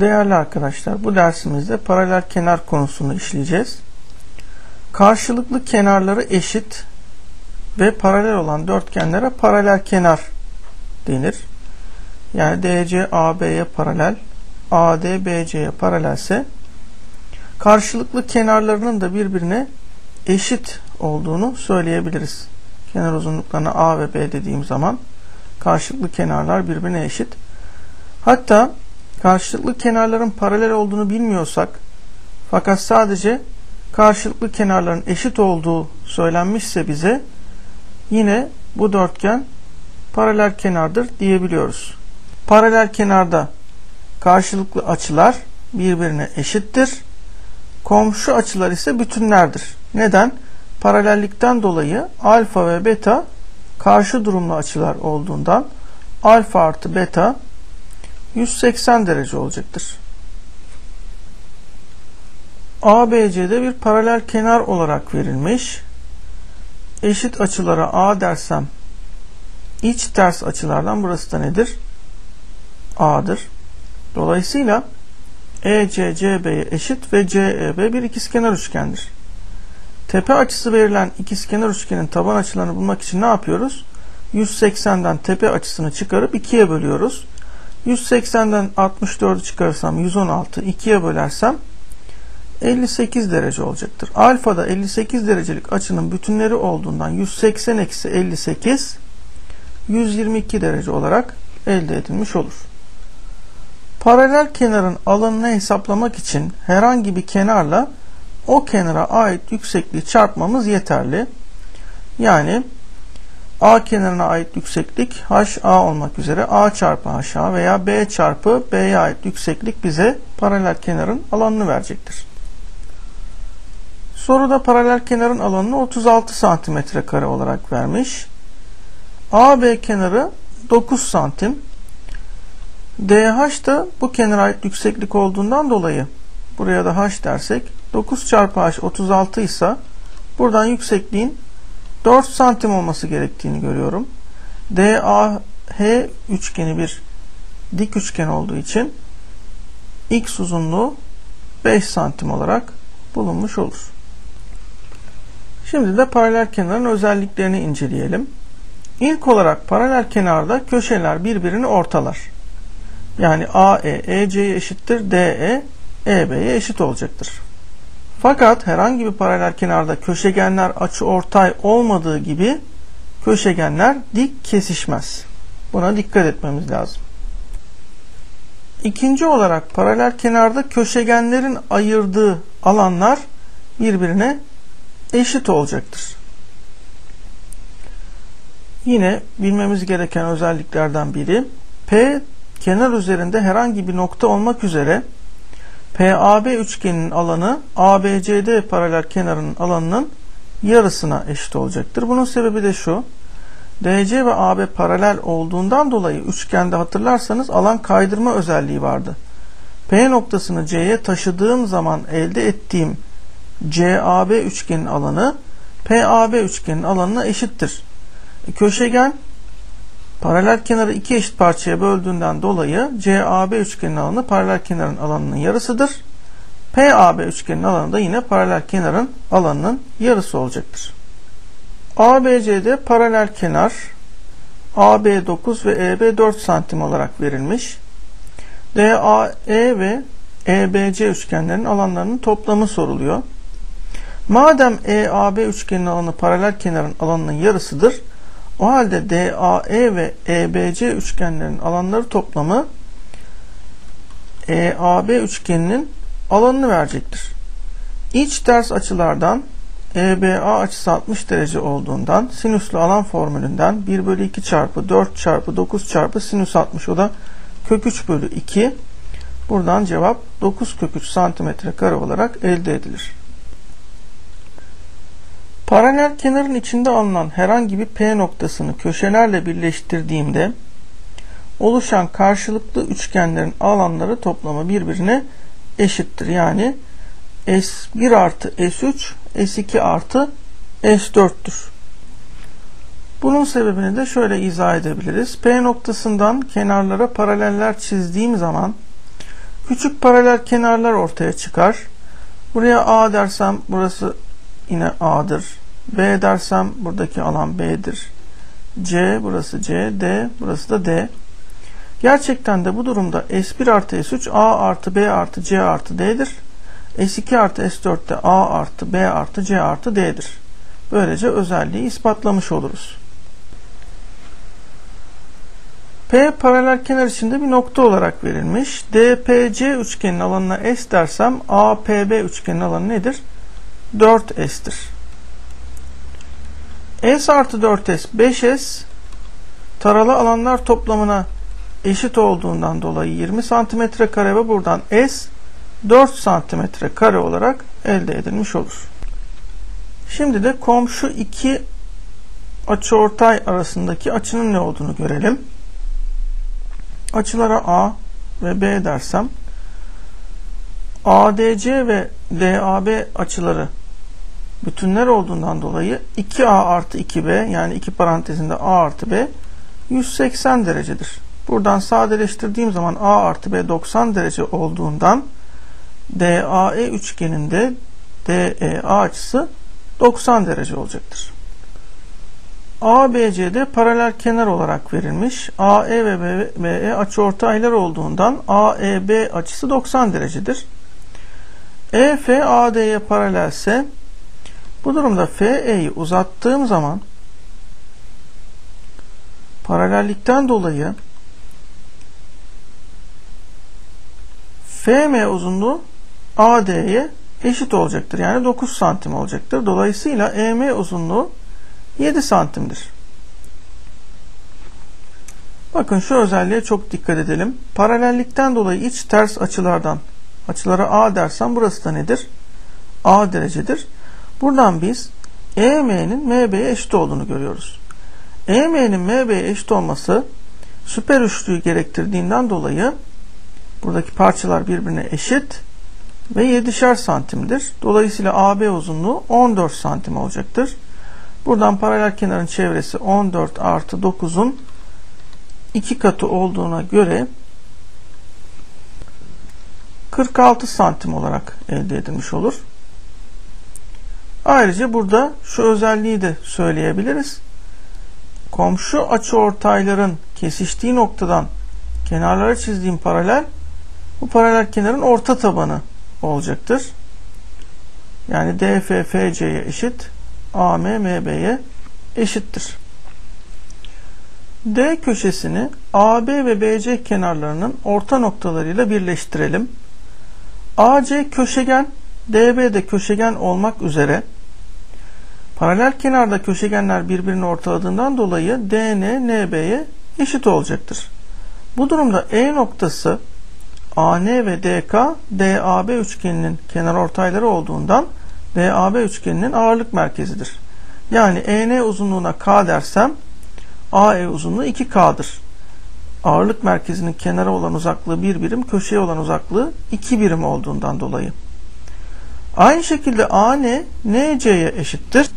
Değerli arkadaşlar bu dersimizde paralel kenar konusunu işleyeceğiz. Karşılıklı kenarları eşit ve paralel olan dörtgenlere paralel kenar denir. Yani DC AB'ye paralel, AD BC'ye paralelse karşılıklı kenarlarının da birbirine eşit olduğunu söyleyebiliriz. Kenar uzunluklarına A ve B dediğim zaman karşılıklı kenarlar birbirine eşit. Hatta karşılıklı kenarların paralel olduğunu bilmiyorsak fakat sadece karşılıklı kenarların eşit olduğu söylenmişse bize yine bu dörtgen paralel kenardır diyebiliyoruz. Paralel kenarda karşılıklı açılar birbirine eşittir. Komşu açılar ise bütünlerdir. Neden? Paralellikten dolayı alfa ve beta karşı durumlu açılar olduğundan alfa artı beta 180 derece olacaktır. ABC'de bir paralel kenar olarak verilmiş. Eşit açılara A dersem iç ters açılardan burası da nedir? A'dır. Dolayısıyla EC CB'ye eşit ve CEB bir ikizkenar üçgendir. Tepe açısı verilen ikizkenar üçgenin taban açılarını bulmak için ne yapıyoruz? 180'den tepe açısını çıkarıp 2'ye bölüyoruz. 180'den 64'ü çıkarırsam 116, 2'ye bölersem 58 derece olacaktır. Alfada 58 derecelik açının bütünleri olduğundan 180 eksi 58 122 derece olarak elde edilmiş olur. Paralel kenarın alanını hesaplamak için herhangi bir kenarla o kenara ait yüksekliği çarpmamız yeterli. Yani A kenarına ait yükseklik HA olmak üzere A çarpı HA veya B çarpı B'ye ait yükseklik bize paralel kenarın alanını verecektir. Soruda paralel kenarın alanını 36 santimetre kare olarak vermiş. AB kenarı 9 santim. DH da bu kenara ait yükseklik olduğundan dolayı buraya da H dersek 9 çarpı H 36 ise buradan yüksekliğin 4 santim olması gerektiğini görüyorum. DAH üçgeni bir dik üçgen olduğu için x uzunluğu 5 santim olarak bulunmuş olur. Şimdi de paralel kenarın özelliklerini inceleyelim. İlk olarak paralel kenarda köşeler birbirini ortalar. Yani AE EC'ye eşittir, DE EB'ye eşit olacaktır. Fakat herhangi bir paralel kenarda köşegenler açı ortay olmadığı gibi köşegenler dik kesişmez. Buna dikkat etmemiz lazım. İkinci olarak paralel kenarda köşegenlerin ayırdığı alanlar birbirine eşit olacaktır. Yine bilmemiz gereken özelliklerden biri P kenar üzerinde herhangi bir nokta olmak üzere PAB üçgeninin alanı ABCD paralel kenarının alanının yarısına eşit olacaktır. Bunun sebebi de şu. DC ve AB paralel olduğundan dolayı üçgende hatırlarsanız alan kaydırma özelliği vardı. P noktasını C'ye taşıdığım zaman elde ettiğim CAB üçgenin alanı PAB üçgenin alanına eşittir. Köşegen Paralel kenarı iki eşit parçaya böldüğünden dolayı CAB üçgenin alanı paralel kenarın alanının yarısıdır. PAB üçgenin alanı da yine paralel kenarın alanının yarısı olacaktır. ABC'de paralel kenar AB 9 ve EB 4 santim olarak verilmiş. DAE ve EBC üçgenlerin alanlarının toplamı soruluyor. Madem EAB üçgenin alanı paralel kenarın alanının yarısıdır, o halde DAE ve EBC üçgenlerin alanları toplamı EAB üçgeninin alanını verecektir. İç ters açılardan EBA açısı 60 derece olduğundan sinüslü alan formülünden 1 bölü 2 çarpı 4 çarpı 9 çarpı sinüs 60 o da kök 3 bölü 2 buradan cevap 9 kök 3 santimetre kare olarak elde edilir. Paralel kenarın içinde alınan herhangi bir P noktasını köşelerle birleştirdiğimde oluşan karşılıklı üçgenlerin alanları toplamı birbirine eşittir. Yani S1 artı S3 S2 artı S4'tür. Bunun sebebini de şöyle izah edebiliriz. P noktasından kenarlara paraleller çizdiğim zaman küçük paralel kenarlar ortaya çıkar. Buraya A dersem burası yine A'dır. B dersem buradaki alan B'dir. C burası C, D burası da D. Gerçekten de bu durumda S1 artı S3 A artı B artı C artı D'dir. S2 artı S4 de A artı B artı C artı D'dir. Böylece özelliği ispatlamış oluruz. P paralel kenar içinde bir nokta olarak verilmiş. DPC üçgenin alanına S dersem APB üçgenin alanı nedir? 4S'tir. S artı 4S 5S taralı alanlar toplamına eşit olduğundan dolayı 20 cm kare ve buradan S 4 cm kare olarak elde edilmiş olur. Şimdi de komşu iki açıortay arasındaki açının ne olduğunu görelim. Açılara A ve B dersem ADC ve DAB açıları bütünler olduğundan dolayı 2A artı 2B yani iki parantezinde A artı B 180 derecedir. Buradan sadeleştirdiğim zaman A artı B 90 derece olduğundan DAE üçgeninde DEA açısı 90 derece olacaktır. ABC'de paralel kenar olarak verilmiş. AE ve BE açıortaylar olduğundan AEB açısı 90 derecedir. EF AD'ye paralelse bu durumda FE'yi uzattığım zaman paralellikten dolayı FM uzunluğu AD'ye eşit olacaktır. Yani 9 santim olacaktır. Dolayısıyla EM uzunluğu 7 santimdir. Bakın şu özelliğe çok dikkat edelim. Paralellikten dolayı iç ters açılardan açılara A dersem burası da nedir? A derecedir. Buradan biz EM'nin MB'ye eşit olduğunu görüyoruz. EM'nin MB'ye eşit olması süper üçlüyü gerektirdiğinden dolayı buradaki parçalar birbirine eşit ve 7'şer santimdir. Dolayısıyla AB uzunluğu 14 santim olacaktır. Buradan paralel kenarın çevresi 14 artı 9'un 2 katı olduğuna göre 46 santim olarak elde edilmiş olur. Ayrıca burada şu özelliği de söyleyebiliriz. Komşu açıortayların kesiştiği noktadan kenarlara çizdiğim paralel bu paralel kenarın orta tabanı olacaktır. Yani DF FC'ye eşit, AM MB'ye eşittir. D köşesini AB ve BC kenarlarının orta noktalarıyla birleştirelim. AC köşegen, DB de köşegen olmak üzere paralel kenarda köşegenler birbirini ortaladığından dolayı DN NB'ye eşit olacaktır. Bu durumda E noktası AN ve DK DAB üçgeninin kenar ortayları olduğundan DAB üçgeninin ağırlık merkezidir. Yani EN uzunluğuna K dersem AE uzunluğu 2K'dır. Ağırlık merkezinin kenara olan uzaklığı 1 birim, köşeye olan uzaklığı 2 birim olduğundan dolayı. Aynı şekilde AN NC'ye eşittir.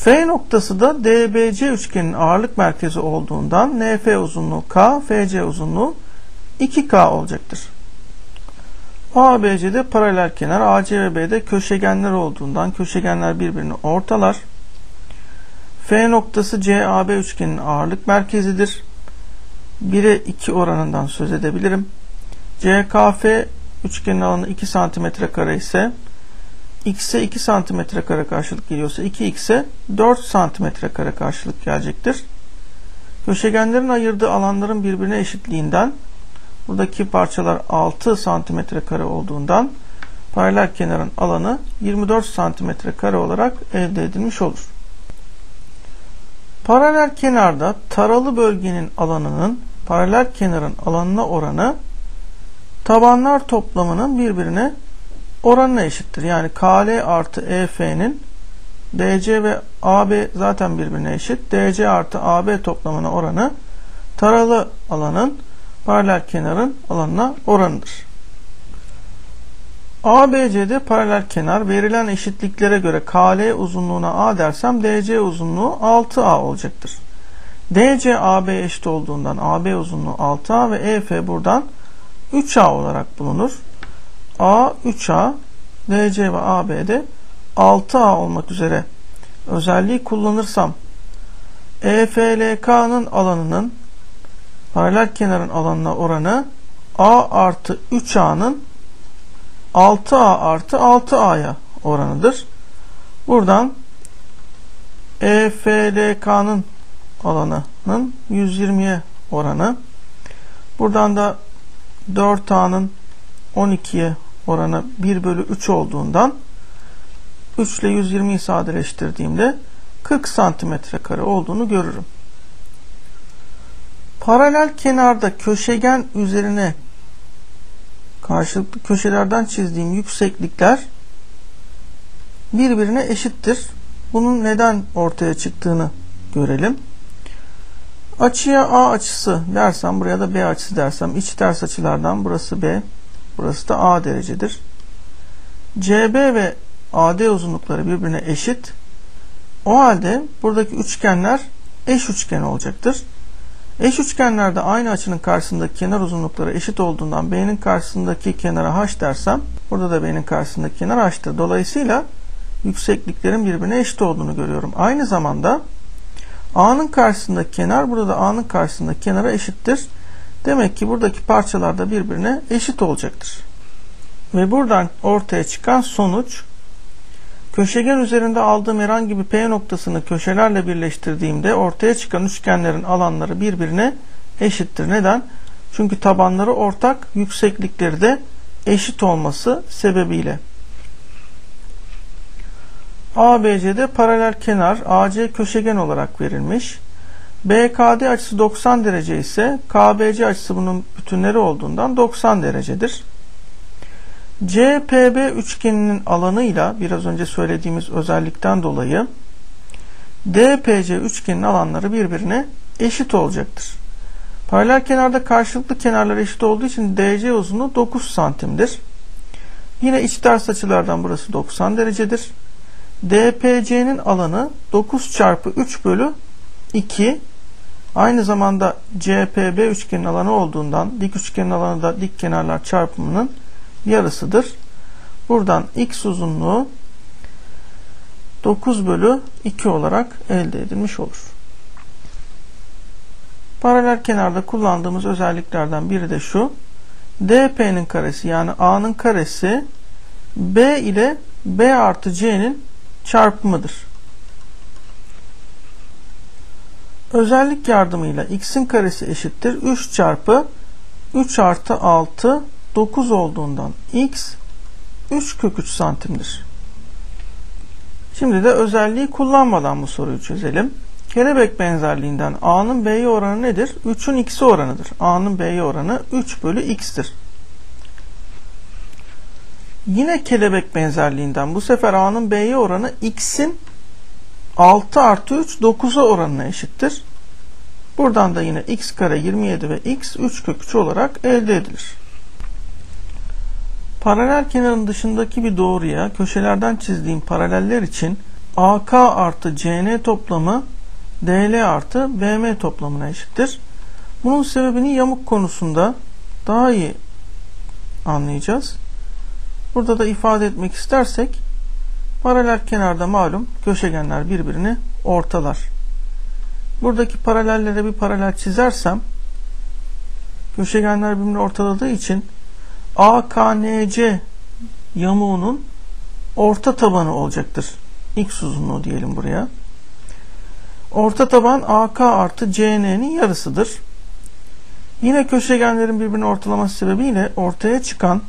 F noktası da DBC üçgenin ağırlık merkezi olduğundan NF uzunluğu K, FC uzunluğu 2K olacaktır. ABC'de paralel kenar, AC ve B'de köşegenler olduğundan köşegenler birbirini ortalar. F noktası CAB üçgenin ağırlık merkezidir. 1'e 2 oranından söz edebilirim. CKF üçgenin alanı 2 cm kare ise x'e 2 cm kare karşılık geliyorsa 2x'e 4 cm kare karşılık gelecektir. Köşegenlerin ayırdığı alanların birbirine eşitliğinden buradaki parçalar 6 cm kare olduğundan paralel kenarın alanı 24 cm kare olarak elde edilmiş olur. Paralel kenarda taralı bölgenin alanının paralel kenarın alanına oranı tabanlar toplamının birbirine oranına eşittir. Yani KL artı EF'nin DC ve AB zaten birbirine eşit. DC artı AB toplamına oranı taralı alanın paralel kenarın alanına oranıdır. ABC'de paralel kenar verilen eşitliklere göre KL uzunluğuna A dersem DC uzunluğu 6A olacaktır. DC AB eşit olduğundan AB uzunluğu 6A ve EF buradan 3A olarak bulunur. A 3A, DC ve AB'de 6A olmak üzere özelliği kullanırsam EFLK'nın alanının paralel kenarın alanına oranı A artı 3A'nın 6A artı 6A'ya oranıdır. Buradan EFLK'nın alanının 120'ye oranı. Buradan da 4A'nın 12'ye oranı 1 bölü 3 olduğundan 3 ile 120'yi sadeleştirdiğimde 40 santimetre kare olduğunu görürüm. Paralel kenarda köşegen üzerine karşılıklı köşelerden çizdiğim yükseklikler birbirine eşittir. Bunun neden ortaya çıktığını görelim. Açıya A açısı dersem buraya da B açısı dersem iç ters açılardan burası B burası da A derecedir. CB ve AD uzunlukları birbirine eşit. O halde buradaki üçgenler eş üçgen olacaktır. Eş üçgenlerde aynı açının karşısındaki kenar uzunlukları eşit olduğundan B'nin karşısındaki kenara H dersem burada da B'nin karşısındaki kenar H'tır. Dolayısıyla yüksekliklerin birbirine eşit olduğunu görüyorum. Aynı zamanda A'nın karşısındaki kenar burada da A'nın karşısındaki kenara eşittir. Demek ki buradaki parçalar da birbirine eşit olacaktır. Ve buradan ortaya çıkan sonuç köşegen üzerinde aldığım herhangi bir P noktasını köşelerle birleştirdiğimde ortaya çıkan üçgenlerin alanları birbirine eşittir. Neden? Çünkü tabanları ortak, yükseklikleri de eşit olması sebebiyle. ABC'de paralel kenar AC köşegen olarak verilmiş. BKD açısı 90 derece ise KBC açısı bunun bütünleri olduğundan 90 derecedir. CPB üçgeninin alanıyla biraz önce söylediğimiz özellikten dolayı DPC üçgeninin alanları birbirine eşit olacaktır. Paralel kenarda karşılıklı kenarlar eşit olduğu için DC uzunluğu 9 santimdir. Yine iç ters açılardan burası 90 derecedir. DPC'nin alanı 9 çarpı 3 bölü 2. Aynı zamanda CPB üçgenin alanı olduğundan dik üçgenin alanı da dik kenarlar çarpımının yarısıdır. Buradan x uzunluğu 9 bölü 2 olarak elde edilmiş olur. Paralel kenarda kullandığımız özelliklerden biri de şu. DP'nin karesi yani A'nın karesi B ile B artı C'nin çarpımıdır. Özellik yardımıyla x'in karesi eşittir 3 çarpı 3 artı 6 9 olduğundan x 3 kök 3 santimdir. Şimdi de özelliği kullanmadan bu soruyu çözelim. Kelebek benzerliğinden A'nın B'ye oranı nedir? 3'ün x'i oranıdır. A'nın B'ye oranı 3 bölü x'tir. Yine kelebek benzerliğinden bu sefer A'nın B'ye oranı x'in 6 artı 3 9'a oranına eşittir. Buradan da yine x kare 27 ve x 3 kök 3 olarak elde edilir. Paralel kenarın dışındaki bir doğruya köşelerden çizdiğim paraleller için AK artı CN toplamı DL artı BM toplamına eşittir. Bunun sebebini yamuk konusunda daha iyi anlayacağız. Burada da ifade etmek istersek paralel kenarda malum köşegenler birbirini ortalar. Buradaki paralellere bir paralel çizersem köşegenler birbirini ortaladığı için AKNC yamuğunun orta tabanı olacaktır. X uzunluğu diyelim buraya. Orta taban AK artı CN'nin yarısıdır. Yine köşegenlerin birbirini ortalaması sebebiyle ortaya çıkan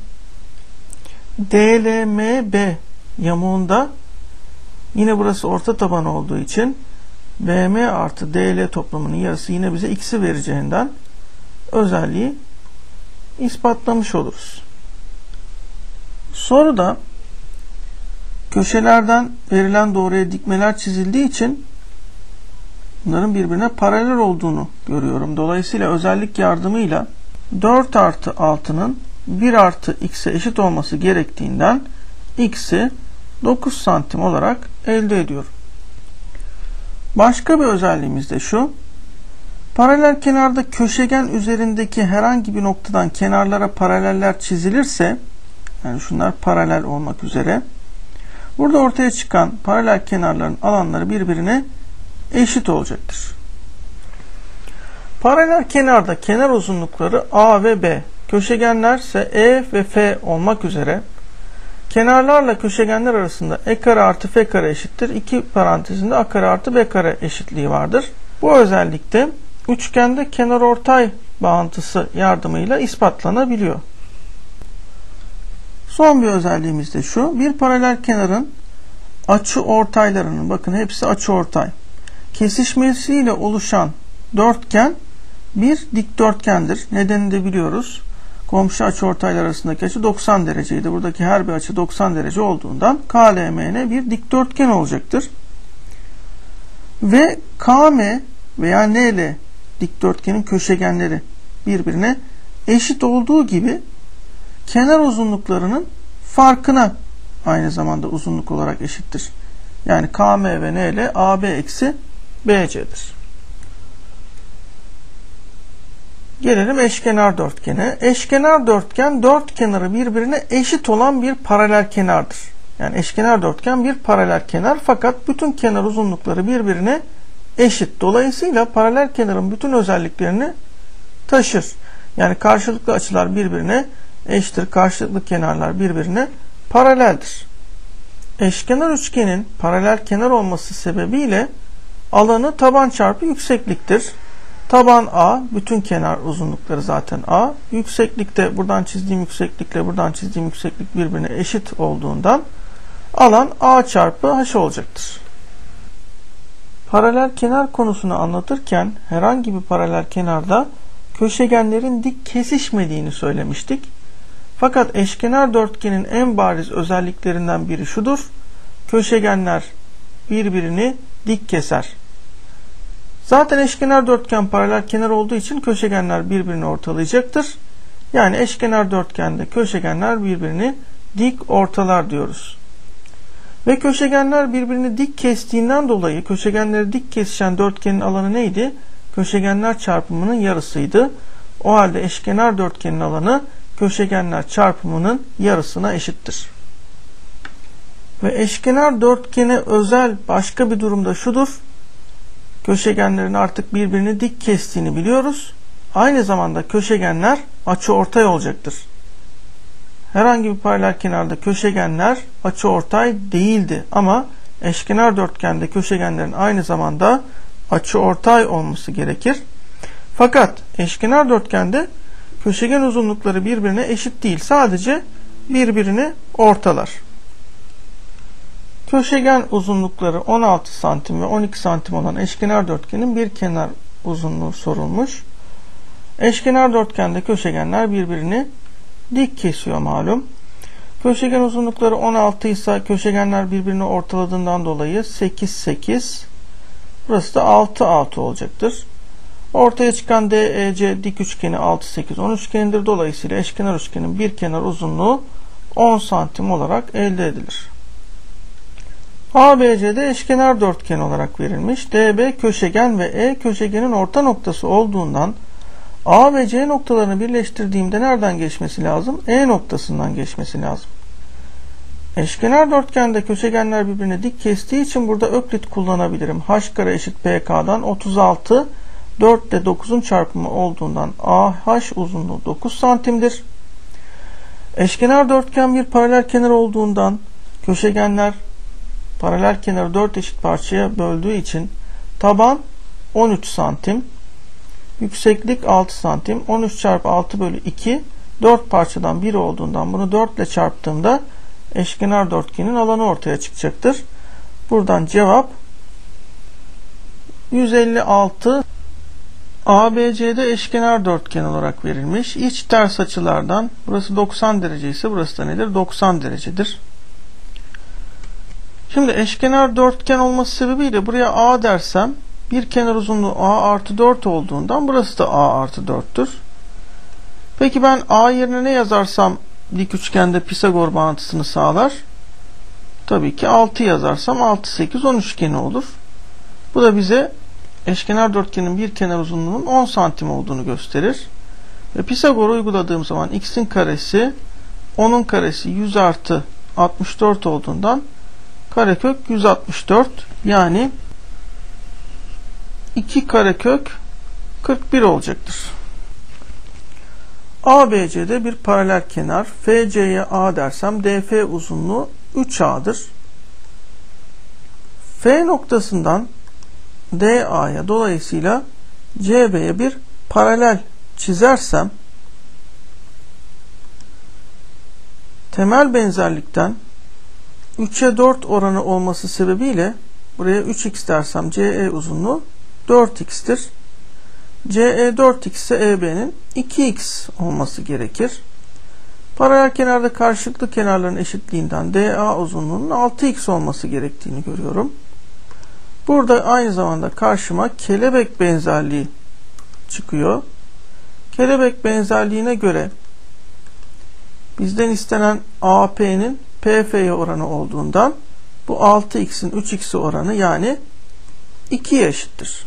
DLMB yamuğunda yine burası orta taban olduğu için BM artı DL toplamının yarısı yine bize x'i vereceğinden özelliği ispatlamış oluruz. Soruda köşelerden verilen doğruya dikmeler çizildiği için bunların birbirine paralel olduğunu görüyorum. Dolayısıyla özellik yardımıyla 4 artı 6'nın 1 artı x'e eşit olması gerektiğinden x'i 9 santim olarak elde ediyorum. Başka bir özelliğimiz de şu. Paralel kenarda köşegen üzerindeki herhangi bir noktadan kenarlara paraleller çizilirse yani şunlar paralel olmak üzere burada ortaya çıkan paralel kenarların alanları birbirine eşit olacaktır. Paralel kenarda kenar uzunlukları A ve B, köşegenler ise E ve F olmak üzere kenarlarla köşegenler arasında E kare artı F kare eşittir. İki parantezinde A kare artı B kare eşitliği vardır. Bu özellikte üçgende kenar ortay bağıntısı yardımıyla ispatlanabiliyor. Son bir özelliğimiz de şu. Bir paralel kenarın açı ortaylarının bakın hepsi açı ortay kesişmesiyle oluşan dörtgen bir dikdörtgendir. Nedenini de biliyoruz. Komşu açı ortaylar arasındaki açı 90 dereceydi. Buradaki her bir açı 90 derece olduğundan KLMN bir dikdörtgen olacaktır. Ve KM veya NL dikdörtgenin köşegenleri birbirine eşit olduğu gibi kenar uzunluklarının farkına aynı zamanda uzunluk olarak eşittir. Yani KM ve NL AB eksi BC'dir. Gelelim eşkenar dörtgene. Eşkenar dörtgen dört kenarı birbirine eşit olan bir paralel kenardır. Yani eşkenar dörtgen bir paralel kenar fakat bütün kenar uzunlukları birbirine eşit. Dolayısıyla paralel kenarın bütün özelliklerini taşır. Yani karşılıklı açılar birbirine eşittir. Karşılıklı kenarlar birbirine paraleldir. Eşkenar üçgenin paralel kenar olması sebebiyle alanı taban çarpı yüksekliktir. Taban A, bütün kenar uzunlukları zaten A. Yükseklikte buradan çizdiğim yükseklikle buradan çizdiğim yükseklik birbirine eşit olduğundan alan A çarpı H olacaktır. Paralel kenar konusunu anlatırken herhangi bir paralel kenarda köşegenlerin dik kesişmediğini söylemiştik. Fakat eşkenar dörtgenin en bariz özelliklerinden biri şudur. Köşegenler birbirini dik keser. Zaten eşkenar dörtgen paralel kenar olduğu için köşegenler birbirini ortalayacaktır. Yani eşkenar dörtgende köşegenler birbirini dik ortalar diyoruz. Ve köşegenler birbirini dik kestiğinden dolayı köşegenleri dik kesişen dörtgenin alanı neydi? Köşegenler çarpımının yarısıydı. O halde eşkenar dörtgenin alanı köşegenler çarpımının yarısına eşittir. Ve eşkenar dörtgene özel başka bir durumda şudur. Köşegenlerin artık birbirini dik kestiğini biliyoruz. Aynı zamanda köşegenler açı ortay olacaktır. Herhangi bir paralel kenarda köşegenler açı ortay değildi ama eşkenar dörtgende köşegenlerin aynı zamanda açı ortay olması gerekir. Fakat eşkenar dörtgende köşegen uzunlukları birbirine eşit değil. Sadece birbirini ortalar. Köşegen uzunlukları 16 santim ve 12 santim olan eşkenar dörtgenin bir kenar uzunluğu sorulmuş. Eşkenar dörtgende köşegenler birbirini dik kesiyor malum. Köşegen uzunlukları 16 ise köşegenler birbirini ortaladığından dolayı 8 8 burası da 6 6 olacaktır. Ortaya çıkan DEC dik üçgeni 6 8 10 üçgenidir. Dolayısıyla eşkenar üçgenin bir kenar uzunluğu 10 santim olarak elde edilir. ABC'de eşkenar dörtgen olarak verilmiş. DB köşegen ve E köşegenin orta noktası olduğundan A ve C noktalarını birleştirdiğimde nereden geçmesi lazım? E noktasından geçmesi lazım. Eşkenar dörtgende köşegenler birbirine dik kestiği için burada öklit kullanabilirim. H kare eşit PK'dan 36 4 ile 9'un çarpımı olduğundan AH uzunluğu 9 santimdir. Eşkenar dörtgen bir paralel kenar olduğundan köşegenler paralel kenarı 4 eşit parçaya böldüğü için taban 13 santim, yükseklik 6 santim, 13 çarpı 6 bölü 2, 4 parçadan biri olduğundan bunu 4 ile çarptığımda eşkenar dörtgenin alanı ortaya çıkacaktır. Buradan cevap 156 ABC'de eşkenar dörtgen olarak verilmiş. İç ters açılardan burası 90 derece ise burası da nedir? 90 derecedir. Şimdi eşkenar dörtgen olması sebebiyle buraya A dersem bir kenar uzunluğu A artı 4 olduğundan burası da A artı 4'tür. Peki ben A yerine ne yazarsam dik üçgende Pisagor bağıntısını sağlar? Tabii ki 6 yazarsam 6, 8, 10 üçgeni olur. Bu da bize eşkenar dörtgenin bir kenar uzunluğunun 10 santim olduğunu gösterir. Ve Pisagor uyguladığım zaman x'in karesi 10'un karesi 100 artı 64 olduğundan karekök 164 yani 2 karekök 41 olacaktır. ABC'de bir paralel kenar. FC'ye A dersem DF uzunluğu 3A'dır. F noktasından DA'ya dolayısıyla CB'ye bir paralel çizersem temel benzerlikten 3'e 4 oranı olması sebebiyle buraya 3x dersem CE uzunluğu 4x'tir. CE 4x ise EB'nin 2x olması gerekir. Paralel kenarda karşılıklı kenarların eşitliğinden DA uzunluğunun 6x olması gerektiğini görüyorum. Burada aynı zamanda karşıma kelebek benzerliği çıkıyor. Kelebek benzerliğine göre bizden istenen AP'nin PF'ye oranı olduğundan bu 6x'in 3x'e oranı yani 2'ye eşittir.